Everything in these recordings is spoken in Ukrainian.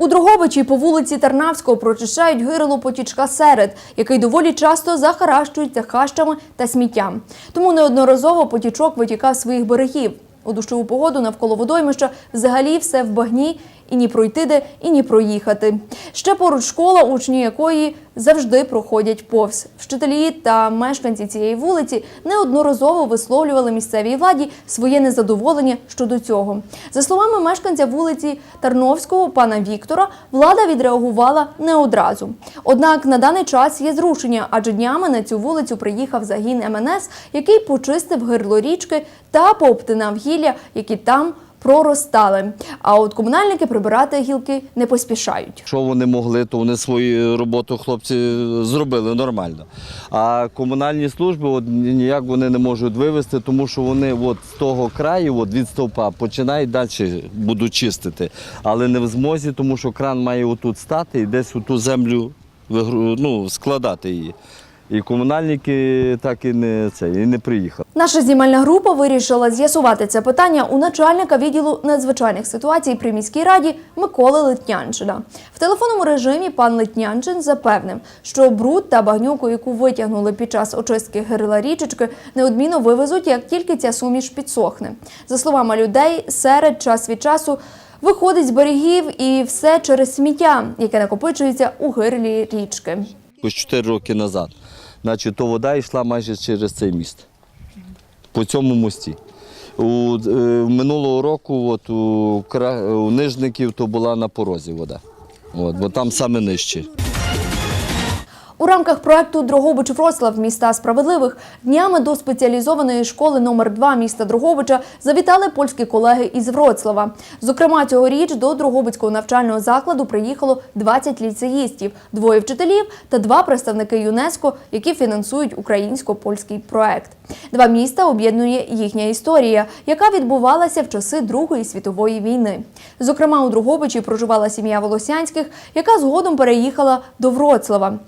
У Дрогобичі по вулиці Тарнавського прочищають гирло потічка серед, який доволі часто захаращується хащами та сміттям. Тому неодноразово потічок витікав своїх берегів. У дощову погоду навколо водоймища взагалі все в багні, і ні пройти де, і ні проїхати. Ще поруч школа, учні якої завжди проходять повз. Вчителі та мешканці цієї вулиці неодноразово висловлювали місцевій владі своє незадоволення щодо цього. За словами мешканця вулиці Тарновського пана Віктора, влада відреагувала не одразу. Однак на даний час є зрушення, адже днями на цю вулицю приїхав загін МНС, який почистив гирло річки та пообтинав гілля, які там проростали. А от комунальники прибирати гілки не поспішають. Що вони могли, то вони свою роботу хлопці зробили нормально. А комунальні служби от, ніяк вони не можуть вивезти, тому що вони от з того краю, от від стовпа, починають далі будуть чистити. Але не в змозі, тому що кран має отут стати і десь у ту землю ну, складати її. І комунальники так і не, це, і не приїхали. Наша знімальна група вирішила з'ясувати це питання у начальника відділу надзвичайних ситуацій при міській раді Миколи Литнянчина. В телефонному режимі пан Литнянчин запевнив, що бруд та багнюку, яку витягнули під час очистки гирила річечки, неодмінно вивезуть, як тільки ця суміш підсохне. За словами людей, серед час від часу. Виходить з берегів і все через сміття, яке накопичується у гирлі річки. Ось 4 роки назад. Значить, то вода йшла майже через цей міст. По цьому мості. У, е, минулого року от, у, у Нижників то була на порозі вода. От, бо там саме нижче. У рамках проекту Дрогобич Вроцлав міста справедливих днями до спеціалізованої школи номер 2 міста Дрогобича завітали польські колеги із Вроцлава. Зокрема, цьогоріч до Дрогобицького навчального закладу приїхало 20 ліцеїстів, двоє вчителів та два представники ЮНЕСКО, які фінансують українсько-польський проект. Два міста об'єднує їхня історія, яка відбувалася в часи Другої світової війни. Зокрема, у Дрогобичі проживала сім'я Волосянських, яка згодом переїхала до Вроцлава.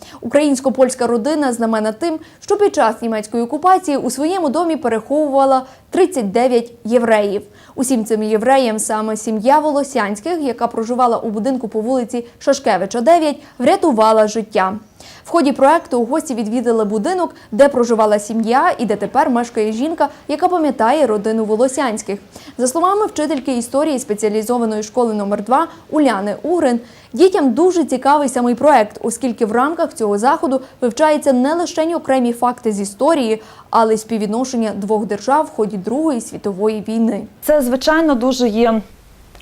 Українсько-польська родина знамена тим, що під час німецької окупації у своєму домі переховувала 39 євреїв. Усім цим євреям саме сім'я Волосянських, яка проживала у будинку по вулиці Шашкевича 9, врятувала життя. В ході проекту гості відвідали будинок, де проживала сім'я і де тепер мешкає жінка, яка пам'ятає родину Волосянських. За словами вчительки історії спеціалізованої школи номер 2 Уляни Угрин, дітям дуже цікавий самий проект, оскільки в рамках цього заходу вивчаються не лише окремі факти з історії, але й співвідношення двох держав в ході Другої світової війни. Це звичайно дуже є.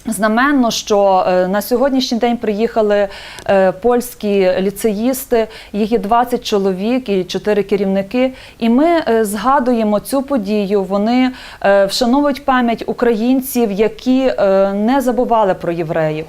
Знаменно, що е, на сьогоднішній день приїхали е, польські ліцеїсти, їх є 20 чоловік і 4 керівники. І ми е, згадуємо цю подію. Вони вшановують пам'ять українців, які не забували про євреїв.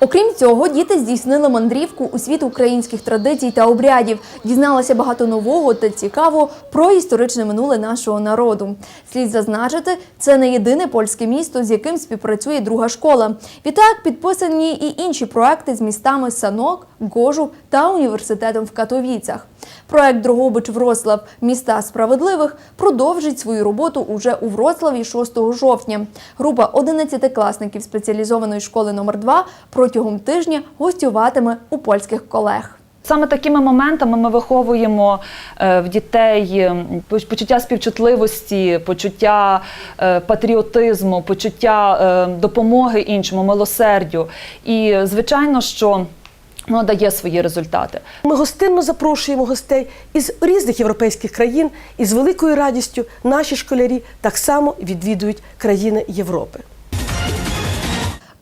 Окрім цього, діти здійснили мандрівку у світ українських традицій та обрядів, дізналися багато нового та цікавого про історичне минуле нашого народу. Слід зазначити, це не єдине польське місто, з яким співпрацює друга школа. Відтак підписані і інші проекти з містами Санок, Гожу та університетом в Катовіцях. Проект Дрогобич Вроцлав Міста справедливих продовжить свою роботу уже у Вроцлаві 6 жовтня. Група 11-класників спеціалізованої школи номер 2 протягом тижня гостюватиме у польських колег. Саме такими моментами ми виховуємо е, в дітей почуття співчутливості, почуття е, патріотизму, почуття е, допомоги іншому, милосердю. І звичайно, що воно дає свої результати. Ми гостинно запрошуємо гостей із різних європейських країн і з великою радістю наші школярі так само відвідують країни Європи.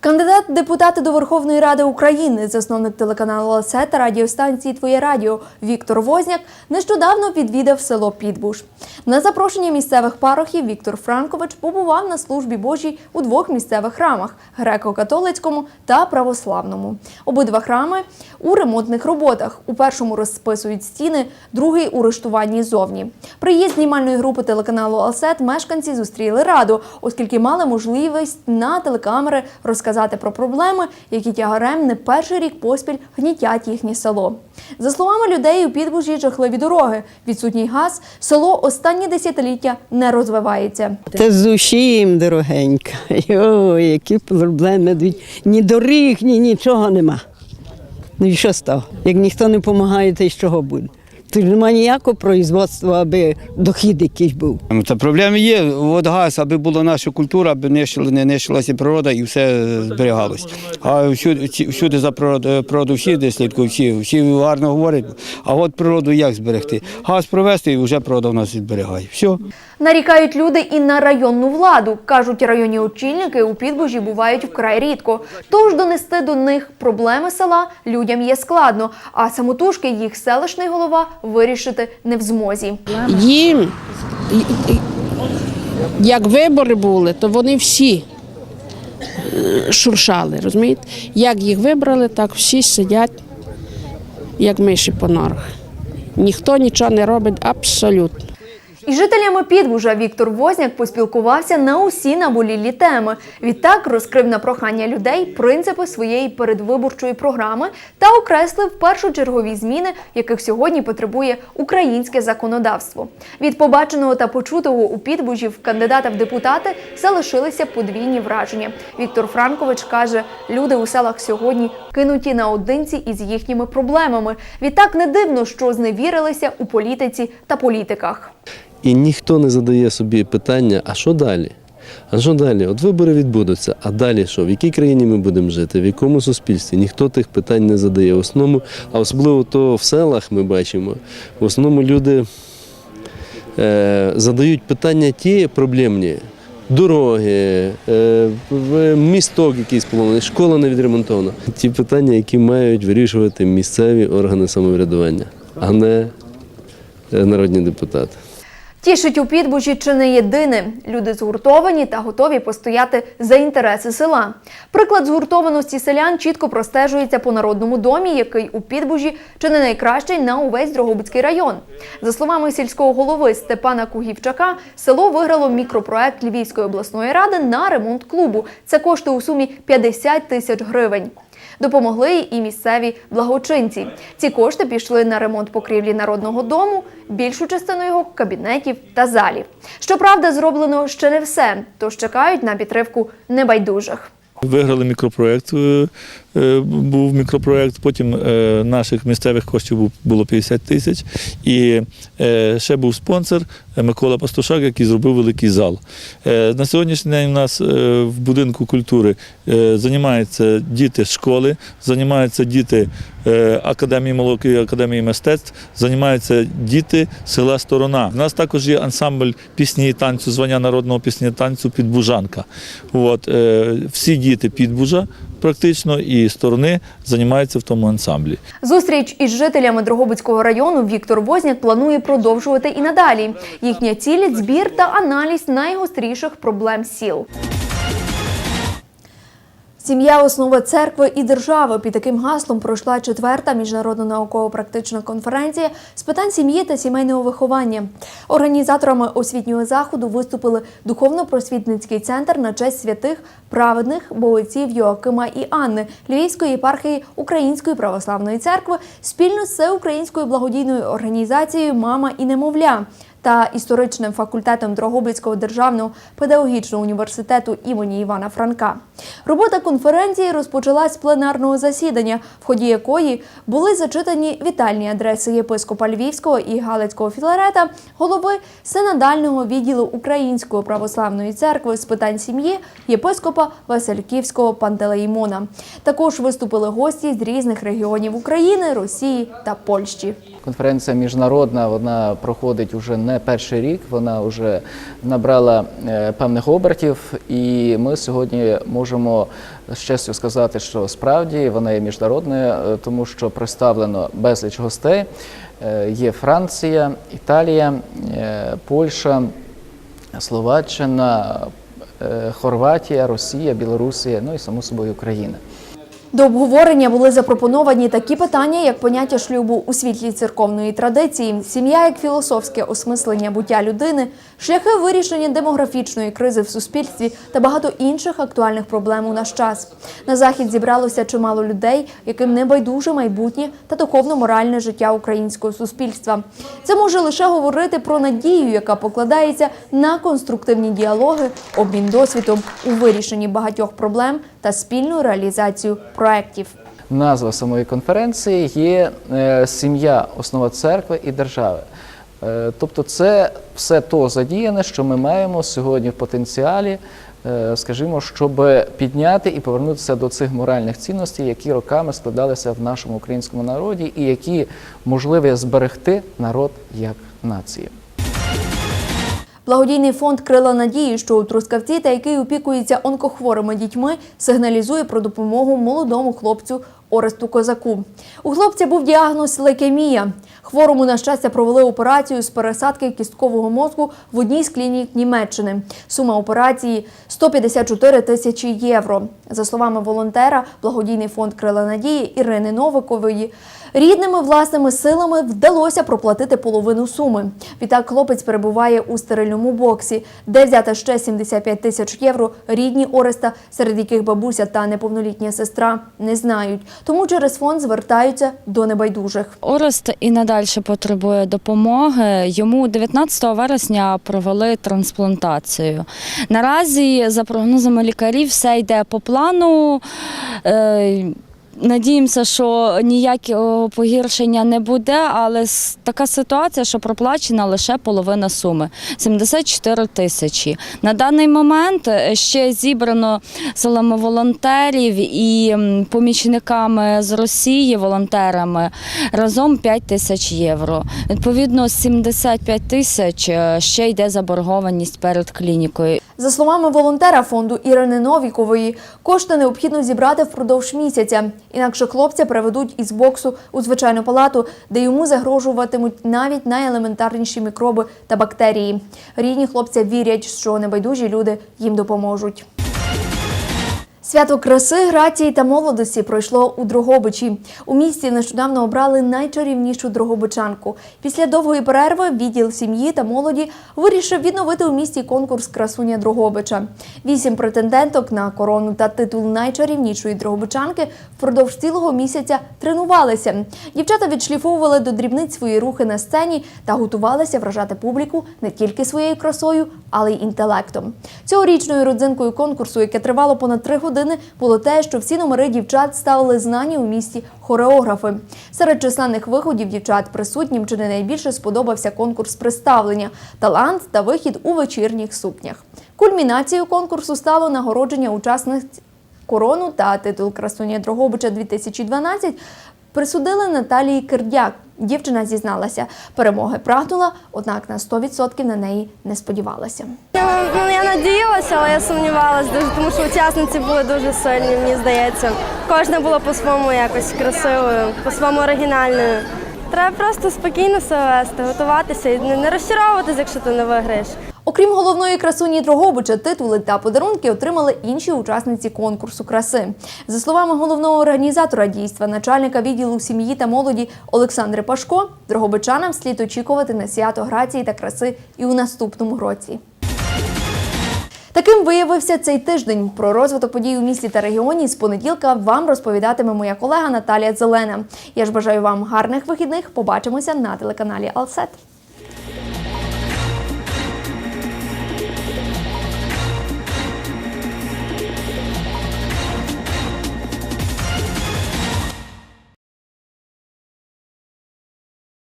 Кандидат депутати до Верховної Ради України, засновник телеканалу «Осе» та радіостанції Твоє радіо Віктор Возняк нещодавно відвідав село Підбуш. На запрошення місцевих парохів Віктор Франкович побував на службі Божій у двох місцевих храмах греко-католицькому та православному. Обидва храми у ремонтних роботах. У першому розписують стіни, другий у рештуванні зовні. Приїзд знімальної групи телеканалу «Алсет» мешканці зустріли радо, оскільки мали можливість на телекамери розказати розказати про проблеми, які тягарем не перший рік поспіль гнітять їхнє село. За словами людей, у підбужі жахливі дороги, відсутній газ, село останні десятиліття не розвивається. Та усім дорогенька. Ой, які проблеми. Ні доріг, ні нічого нема. Ну і що з того? Як ніхто не допомагає, то й з чого буде? Тут немає ніякого производства, аби дохід якийсь був. Ну, Та проблеми є. От газ, аби була наша культура, аби нищила, не нищилася природа і все зберігалось. А всюди, всюди за природу, природу всі де слідкують, всі, всі гарно говорять. А от природу як зберегти? Газ провести і вже природа в нас зберігає. Все. Нарікають люди і на районну владу. Кажуть, районні очільники у підбужі бувають вкрай рідко. Тож донести до них проблеми села людям є складно, а самотужки їх селищний голова вирішити не в змозі. Їм, як вибори були, то вони всі е, шуршали, розумієте? Як їх вибрали, так всі сидять, як миші по норах. Ніхто нічого не робить абсолютно. Із жителями Підбужа Віктор Возняк поспілкувався на усі наболілі теми. Відтак розкрив на прохання людей принципи своєї передвиборчої програми та окреслив першочергові зміни, яких сьогодні потребує українське законодавство. Від побаченого та почутого у Підбужі в кандидата в депутати залишилися подвійні враження. Віктор Франкович каже, люди у селах сьогодні кинуті наодинці із їхніми проблемами. Відтак не дивно, що зневірилися у політиці та політиках. І ніхто не задає собі питання, а що далі? А що далі? От вибори відбудуться. А далі що? В якій країні ми будемо жити? В якому суспільстві? Ніхто тих питань не задає. В основному, а особливо то в селах ми бачимо, в основному люди е, задають питання ті проблемні. Дороги, е, місток якийсь поломаний, школа не відремонтована. Ті питання, які мають вирішувати місцеві органи самоврядування, а не е, народні депутати. Тішить у підбужі чи не єдине. Люди згуртовані та готові постояти за інтереси села. Приклад згуртованості селян чітко простежується по народному домі, який у підбужі чи не найкращий на увесь Дрогобицький район. За словами сільського голови Степана Кугівчака, село виграло мікропроект Львівської обласної ради на ремонт клубу. Це коштує у сумі 50 тисяч гривень. Допомогли і місцеві благочинці. Ці кошти пішли на ремонт покрівлі народного дому, більшу частину його кабінетів та залів. Щоправда, зроблено ще не все, тож чекають на підтримку небайдужих. Виграли мікропроєкт, е, е, був мікропроєкт, потім е, наших місцевих коштів було 50 тисяч. І е, ще був спонсор е, Микола Пастушак, який зробив великий зал. Е, На сьогоднішній день у нас е, в будинку культури е, займаються діти школи, займаються діти е, Академії молоки Академії мистецтв, займаються діти села Сторона. У нас також є ансамбль пісні і танцю, звання народного пісні і танцю Підбужанка. От, е, всі діти Підбужа практично і сторони займаються в тому ансамблі. Зустріч із жителями Дрогобицького району Віктор Возняк планує продовжувати і надалі. Їхня ціль збір та аналіз найгостріших проблем сіл. Сім'я основа церкви і держави під таким гаслом пройшла четверта міжнародна науково-практична конференція з питань сім'ї та сімейного виховання. Організаторами освітнього заходу виступили духовно-просвітницький центр на честь святих праведних боговців Йоакима і Анни Львівської єпархії Української православної церкви спільно з всеукраїнською благодійною організацією Мама і немовля та історичним факультетом Дрогобицького державного педагогічного університету імені Івана Франка. Робота конференції розпочалась з пленарного засідання, в ході якої були зачитані вітальні адреси єпископа Львівського і Галицького філарета, голови синодального відділу Української православної церкви з питань сім'ї, єпископа Васильківського Пантелеїмона. Також виступили гості з різних регіонів України, Росії та Польщі. Конференція міжнародна, вона проходить уже не перший рік, вона вже набрала е, певних обертів, і ми сьогодні можемо з честю сказати, що справді вона є міжнародною, е, тому що представлено безліч гостей. Е, Є Франція, Італія, Польща, Словаччина, Хорватія, Росія, Білорусія, ну і само собою Україна. До обговорення були запропоновані такі питання, як поняття шлюбу у світлі церковної традиції, сім'я як філософське осмислення буття людини, шляхи вирішення демографічної кризи в суспільстві та багато інших актуальних проблем у наш час. На захід зібралося чимало людей, яким не байдуже майбутнє та духовно-моральне життя українського суспільства. Це може лише говорити про надію, яка покладається на конструктивні діалоги, обмін досвідом у вирішенні багатьох проблем та спільну реалізацію проєктів. Назва самої конференції є е, Сім'я, основа церкви і держави. Е, Тобто, це все то задіяне, що ми маємо сьогодні в потенціалі, е, скажімо, щоб підняти і повернутися до цих моральних цінностей, які роками складалися в нашому українському народі, і які можливі зберегти народ як націю. Благодійний фонд Крила надії, що у Трускавці та який опікується онкохворими дітьми, сигналізує про допомогу молодому хлопцю Оресту Козаку. У хлопця був діагноз лейкемія. Хворому, на щастя, провели операцію з пересадки кісткового мозку в одній з клінік Німеччини. Сума операції 154 тисячі євро. За словами волонтера, благодійний фонд Крила надії Ірини Новикової. Рідними власними силами вдалося проплатити половину суми. Відтак хлопець перебуває у стерильному боксі, де взяти ще 75 тисяч євро рідні Ореста, серед яких бабуся та неповнолітня сестра, не знають. Тому через фонд звертаються до небайдужих. Орест і надалі потребує допомоги. Йому 19 вересня провели трансплантацію. Наразі, за прогнозами лікарів, все йде по плану. Надіємося, що ніякого погіршення не буде, але така ситуація, що проплачена лише половина суми 74 тисячі. На даний момент е, ще зібрано силами волонтерів і помічниками з Росії, волонтерами разом 5 тисяч євро. Відповідно, 75 тисяч е, ще йде заборгованість перед клінікою. За словами волонтера фонду Ірини Новікової, кошти необхідно зібрати впродовж місяця. Інакше хлопця приведуть із боксу у звичайну палату, де йому загрожуватимуть навіть найелементарніші мікроби та бактерії. Рідні хлопця вірять, що небайдужі люди їм допоможуть. Свято краси, грації та молодості пройшло у Дрогобичі. У місті нещодавно обрали найчарівнішу дрогобичанку. Після довгої перерви відділ сім'ї та молоді вирішив відновити у місті конкурс Красуня Дрогобича. Вісім претенденток на корону та титул найчарівнішої дрогобичанки впродовж цілого місяця тренувалися. Дівчата відшліфовували до дрібниць свої рухи на сцені та готувалися вражати публіку не тільки своєю красою, але й інтелектом. Цьогорічною родзинкою конкурсу, яке тривало понад три години, було те, що всі номери дівчат ставили знані у місті хореографи. Серед численних виходів дівчат присутнім чи не найбільше сподобався конкурс представлення, талант та вихід у вечірніх сукнях. Кульмінацією конкурсу стало нагородження учасниць корону та титул красуня Дрогобича 2012 присудили Наталії Кирдяк. Дівчина зізналася, перемоги прагнула, однак на 100% на неї не сподівалася. Я, ну, я надіялася, але я сумнівалася дуже, тому що учасниці були дуже сильні, мені здається. Кожна була по-своєму якось красивою, по-своєму оригінальною. Треба просто спокійно себе вести, готуватися і не, розчаровуватися, якщо ти не виграєш. Окрім головної красуні Дрогобича, титули та подарунки отримали інші учасниці конкурсу краси. За словами головного організатора дійства, начальника відділу сім'ї та молоді Олександри Пашко, дрогобичанам слід очікувати на свято грації та краси і у наступному році. Таким виявився цей тиждень. Про розвиток подій у місті та регіоні з понеділка вам розповідатиме моя колега Наталія Зелена. Я ж бажаю вам гарних вихідних. Побачимося на телеканалі Алсет.